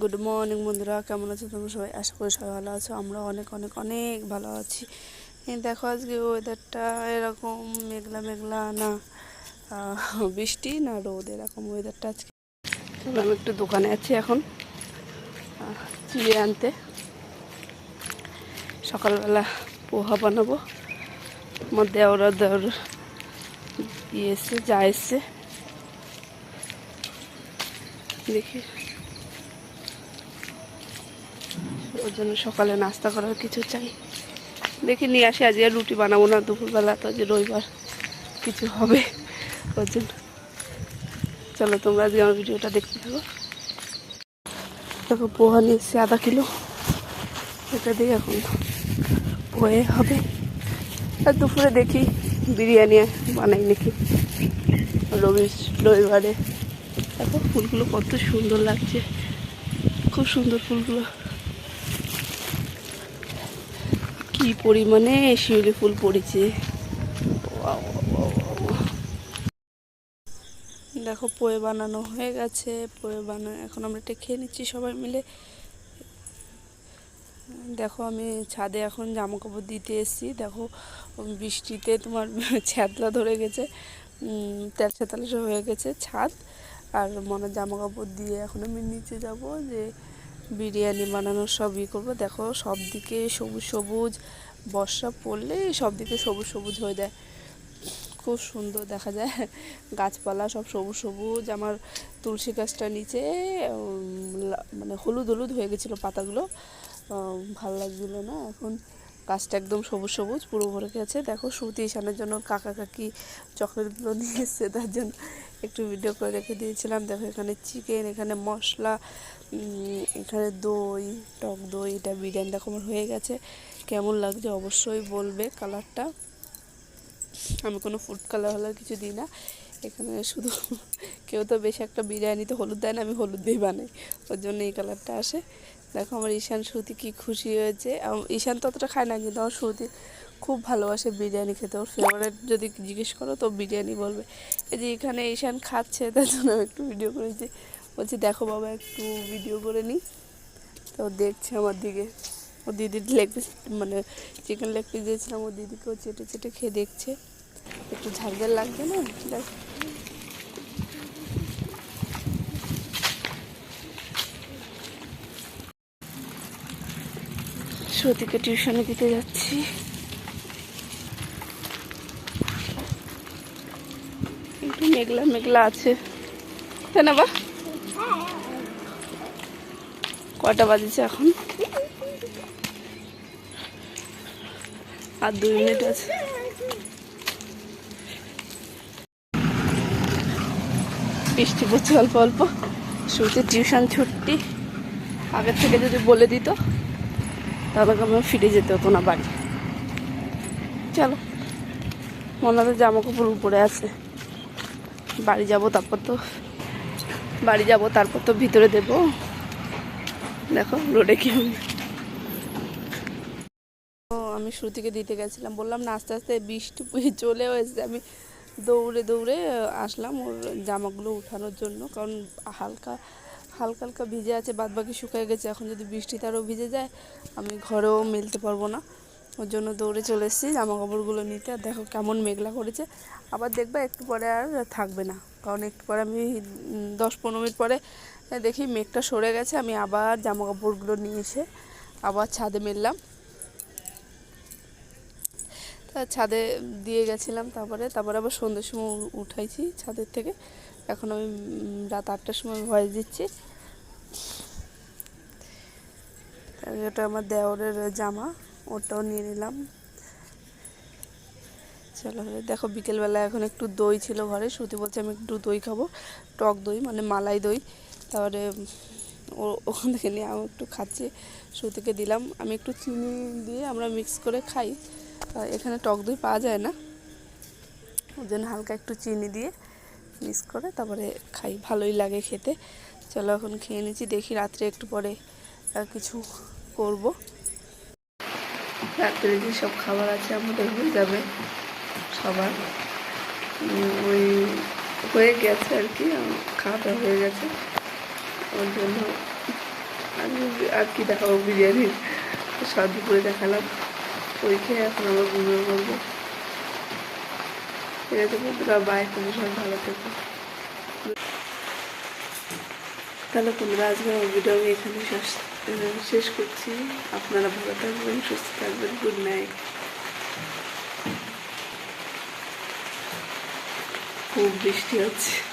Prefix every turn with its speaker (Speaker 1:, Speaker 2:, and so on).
Speaker 1: Good morning বন্ধুরা। কেমন আছো তোমরা সবাই? আশা করি সবাই ভালো আছো। আমরা অনেক অনেক অনেক ভালো আছি। দেখো আজকে ওয়েদারটা এরকম মেঘলা মেঘলা না বৃষ্টি না রোদ, এরকম ওয়েদারটা আজকে। আমি একটু দোকানে আছি এখন চিড়ে আনতে। সকালবেলা পোহা বানাবো। আমার দেওরা দেওর ইয়ে এসছে যা এসছে। দেখি। ওর জন্য সকালে নাস্তা করার কিছু চাই। দেখি নিয়ে আসি, আজকে আর রুটি বানাবো না, দুপুরবেলা তো যে রবিবার। কিছু হবে ওর জন্য। চলো তোমরা আজকে আমার ভিডিওটা দেখতে থাকো। দেখো, পোহা নিয়ে আধা কিলো। এটা দিয়ে এখন পোয়ে হবে। আর দুপুরে দেখি বিরিয়ানি বানাই নাকি। রবি, রবিবারে। দেখো, ফুলগুলো কত সুন্দর লাগছে। খুব সুন্দর ফুলগুলো। কি পরিমাণে শিউলি ফুল পড়েছে। দেখো পোয়ে বানানো হয়ে গেছে, পোয়ে বানানো এখন আমরা এটা খেয়ে নিচ্ছি সবাই মিলে। দেখো আমি ছাদে এখন জামা কাপড় দিতে এসেছি। দেখো বৃষ্টিতে তোমার ছ্যাতলা ধরে গেছে তেল তেলসা হয়ে গেছে ছাদ। আর মনে জামা কাপড় দিয়ে এখন আমি নিচে যাব যে বিরিয়ানি বানানোর সব ই করব। দেখো সব দিকে সবুজ সবুজ, বর্ষা পড়লে সব দিকে সবুজ সবুজ হয়ে যায়। খুব সুন্দর দেখা যায়। গাছপালা সব সবুজ সবুজ, আমার তুলসী গাছটা নিচে মানে হলুদ হলুদ হয়ে গেছিল পাতাগুলো। ভালো লাগছিল না, এখন গাছটা একদম সবুজ সবুজ, পুরো ভরে গেছে। দেখো সুতি ঈশানের জন্য কাকা কাকি চকলেটগুলো নিয়ে এসছে, তার জন্য একটু ভিডিও করে রেখে দিয়েছিলাম। দেখো, এখানে চিকেন এখানে মশলা এখানে দই, টক দই, এটা বিরিয়ানি আমার হয়ে গেছে। কেমন লাগছে অবশ্যই বলবে কালারটা। আমি কোনো ফুড কালার হলে কিছু দিই না। এখানে শুধু কেউ তো বেশি একটা বিরিয়ানিতে হলুদ দেয় না, আমি হলুদ দিয়ে বানাই। ওর জন্য এই কালারটা আসে। দেখো আমার ঈশান, শ্রুতি কি খুশি হয়েছে। ঈশান ততটা খায় না, কিন্তু আমার শ্রুতি খুব ভালোবাসে বিরিয়ানি খেতে। ওর ফেভারিট যদি জিজ্ঞেস করো তো বিরিয়ানি বলবে। এই যে এখানে ঈশান খাচ্ছে, তার জন্য আমি একটু ভিডিও করেছি। বলছি, দেখো বাবা, একটু ভিডিও করে নিই। তো দেখছে আমার দিকে। ও দিদির লেগ পিস মানে চিকেন লেগ পিস দিয়েছিলাম, ও দিদিকেও চেটে চেটে খেয়ে দেখছে। একটু ঝাল ঝাল লাগবে না? দেখ শ্রুতিকে টিউশনে দিতে যাচ্ছি। একটু মেঘলা মেঘলা আছে। তাই না বা কটা বাজেছে এখন? আর দুই মিনিট আছে। বৃষ্টি পড়ছে অল্প অল্প। শুরুতে টিউশন ছুটি। আগের থেকে যদি বলে দিত, তাহলে আমার ফিরে যেতে হতো না বাড়ি। চলো, মনে জামা কাপড় উপরে আছে। বাড়ি যাব তারপর তো, বাড়ি যাব তারপর তো ভিতরে দেব। দেখো রোডে কি আমি শ্রুতিকে দিতে গেছিলাম। বললাম না, আস্তে আস্তে বৃষ্টি চলে এসেছে। আমি দৌড়ে দৌড়ে আসলাম ওর জামাগুলো উঠানোর জন্য। কারণ হালকা হালকা হালকা ভিজে আছে বাদ বাকি শুকিয়ে গেছে। এখন যদি বৃষ্টিতে আরও ভিজে যায়, আমি ঘরেও মেলতে পারব না। ওর জন্য দৌড়ে চলে এসেছি জামা কাপড়গুলো নিতে, আর দেখো কেমন মেঘলা করেছে। আবার দেখবে একটু পরে আর থাকবে না, কারণ একটু পরে আমি দশ পনেরো মিনিট পরে দেখি মেঘটা সরে গেছে, আমি আবার জামা কাপড়গুলো নিয়ে এসে আবার ছাদে মেললাম। তা ছাদে দিয়ে গেছিলাম তারপরে তারপরে আবার সন্ধ্যের সময় উঠাইছি ছাদের থেকে। এখন আমি রাত আটটার সময় ভয়েস দিচ্ছি। ওটা আমার দেওরের জামা। ওটাও নিয়ে নিলাম। চলো, দেখো বিকেলবেলা এখন একটু দই ছিল ঘরে। শ্রুতি বলছে আমি একটু দই খাব, টক দই মানে মালাই দই। তারপরে ও, ওখান থেকে নিয়ে আমি একটু খাচ্ছি। শ্রুতিকে দিলাম। আমি একটু চিনি দিয়ে আমরা মিক্স করে খাই। এখানে টক দই পাওয়া যায় না। ওর জন্য হালকা একটু চিনি দিয়ে মিক্স করে তারপরে খাই। ভালোই লাগে খেতে। চলো এখন খেয়ে নিচ্ছি। দেখি রাত্রে একটু পরে কিছু করব। রাত্রে যে সব খাবার আছে আমাদের হয়ে যাবে সবার। ওই হয়ে গেছে আর কি আমার খাওয়া দাওয়া হয়ে গেছে। ওর জন্য আর আর কি দেখাবো বিরিয়ানির সব দুপুরে দেখালাম। ওই খেয়ে এখন আবার ঘুমিয়ে পড়ব। ঠিক আছে বন্ধুরা বাই তুমি সবাই ভালো থেকো। তাহলে বন্ধুরা আজকে আমার ভিডিও আমি এখানে শেষ। শেষ করছি। আপনারা ভালো থাকবেন সুস্থ থাকবেন গুড নাইট। খুব বৃষ্টি হচ্ছে।